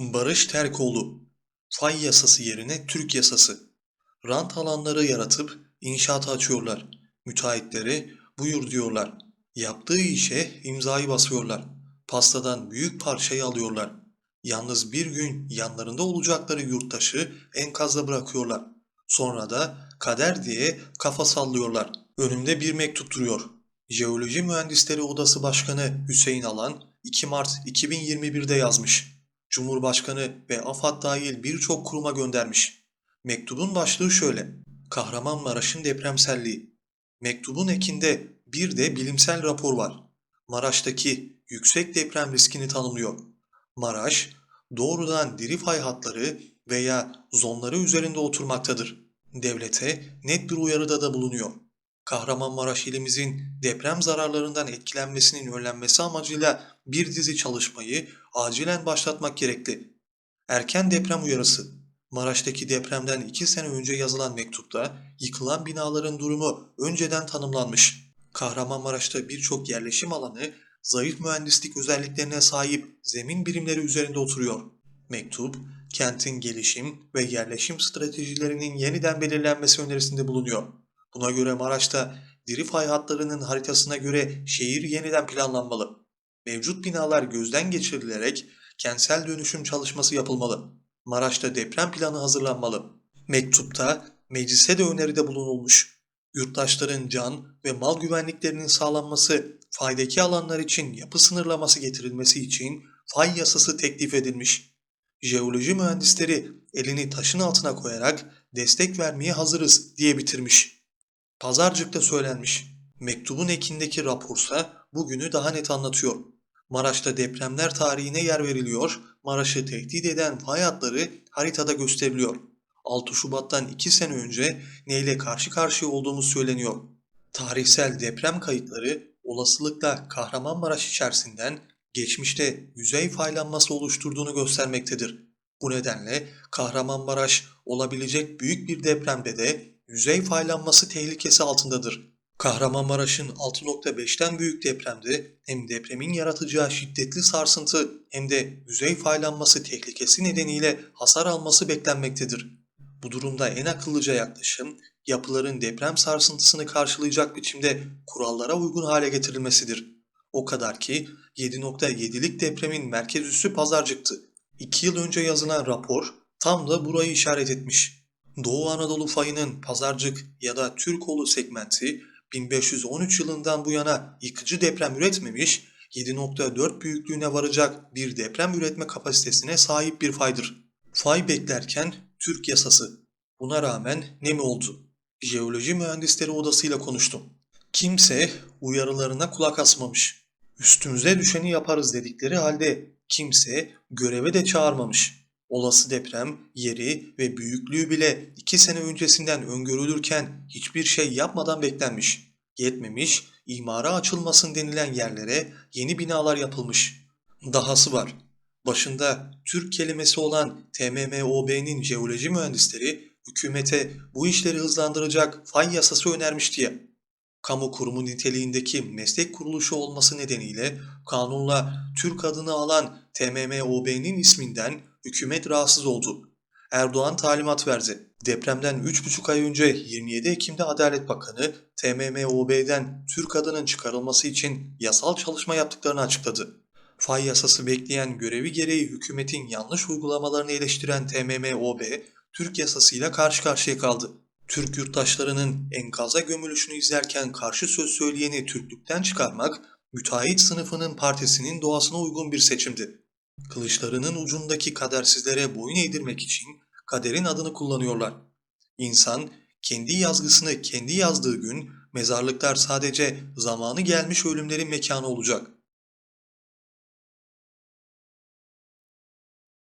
Barış Terkoğlu Fay yasası yerine Türk yasası. Rant alanları yaratıp inşaata açıyorlar. Müteahhitlere buyur diyorlar. Yaptığı işe imzayı basıyorlar. Pastadan büyük parçayı alıyorlar. Yalnız bir gün yanlarında olacakları yurttaşı enkazda bırakıyorlar. Sonra da kader diye kafa sallıyorlar. Önümde bir mektup duruyor. Jeoloji Mühendisleri Odası Başkanı Hüseyin Alan 2 Mart 2021'de yazmış. Cumhurbaşkanı ve AFAD dahil birçok kuruma göndermiş. Mektubun başlığı şöyle. Kahramanmaraş'ın depremselliği. Mektubun ekinde bir de bilimsel rapor var. Maraş'taki yüksek deprem riskini tanımlıyor. Maraş, doğrudan diri fay hatları veya zonları üzerinde oturmaktadır. Devlete net bir uyarıda da bulunuyor. Kahramanmaraş ilimizin deprem zararlarından etkilenmesinin önlenmesi amacıyla bir dizi çalışmayı acilen başlatmak gerekli. Erken deprem uyarısı. Maraş'taki depremden 2 sene önce yazılan mektupta yıkılan binaların durumu önceden tanımlanmış. Kahramanmaraş'ta birçok yerleşim alanı zayıf mühendislik özelliklerine sahip zemin birimleri üzerinde oturuyor. Mektup, kentin gelişim ve yerleşim stratejilerinin yeniden belirlenmesi önerisinde bulunuyor. Buna göre Maraş'ta diri fay hatlarının haritasına göre şehir yeniden planlanmalı. Mevcut binalar gözden geçirilerek kentsel dönüşüm çalışması yapılmalı. Maraş'ta deprem planı hazırlanmalı. Mektupta meclise de öneride bulunulmuş. Yurttaşların can ve mal güvenliklerinin sağlanması, faydaki alanlar için yapı sınırlaması getirilmesi için fay yasası teklif edilmiş. Jeoloji mühendisleri elini taşın altına koyarak destek vermeye hazırız diye bitirmiş. Pazarcık'ta söylenmiş. Mektubun ekindeki raporsa bugünü daha net anlatıyor. Maraş'ta depremler tarihine yer veriliyor, Maraş'ı tehdit eden fay hatları haritada gösteriliyor. 6 Şubat'tan 2 sene önce neyle karşı karşıya olduğumuz söyleniyor. Tarihsel deprem kayıtları olasılıkla Kahramanmaraş içerisinden geçmişte yüzey faylanması oluşturduğunu göstermektedir. Bu nedenle Kahramanmaraş olabilecek büyük bir depremde de yüzey faylanması tehlikesi altındadır. Kahramanmaraş'ın 6.5'ten büyük depremde hem depremin yaratacağı şiddetli sarsıntı hem de yüzey faylanması tehlikesi nedeniyle hasar alması beklenmektedir. Bu durumda en akıllıca yaklaşım yapıların deprem sarsıntısını karşılayacak biçimde kurallara uygun hale getirilmesidir. O kadar ki 7.7'lik depremin merkez üssü Pazarcık'tı. 2 yıl önce yazılan rapor tam da burayı işaret etmiş. Doğu Anadolu fayının Pazarcık ya da Türkoğlu segmenti 1513 yılından bu yana yıkıcı deprem üretmemiş, 7.4 büyüklüğüne varacak bir deprem üretme kapasitesine sahip bir faydır. Fay beklerken Türk yasası. Buna rağmen ne mi oldu? Jeoloji Mühendisleri Odası'yla konuştum. Kimse uyarılarına kulak asmamış. Üstümüze düşeni yaparız dedikleri halde kimse göreve de çağırmamış. Olası deprem, yeri ve büyüklüğü bile iki sene öncesinden öngörülürken hiçbir şey yapmadan beklenmiş. Yetmemiş, imara açılmasın denilen yerlere yeni binalar yapılmış. Dahası var. Başında Türk kelimesi olan TMMOB'nin jeoloji mühendisleri hükümete bu işleri hızlandıracak fay yasası önermiş diye. Kamu kurumu niteliğindeki meslek kuruluşu olması nedeniyle kanunla Türk adını alan TMMOB'nin isminden hükümet rahatsız oldu. Erdoğan talimat verdi. Depremden 3,5 ay önce 27 Ekim'de Adalet Bakanı TMMOB'den Türk adının çıkarılması için yasal çalışma yaptıklarını açıkladı. Fay yasası bekleyen görevi gereği hükümetin yanlış uygulamalarını eleştiren TMMOB, Türk yasasıyla karşı karşıya kaldı. Türk yurttaşlarının enkaza gömülüşünü izlerken karşı söz söyleyeni Türklükten çıkarmak, müteahhit sınıfının partisinin doğasına uygun bir seçimdi. Kılıçlarının ucundaki kadersizlere boyun eğdirmek için kaderin adını kullanıyorlar. İnsan kendi yazgısını kendi yazdığı gün mezarlıklar sadece zamanı gelmiş ölümlerin mekanı olacak.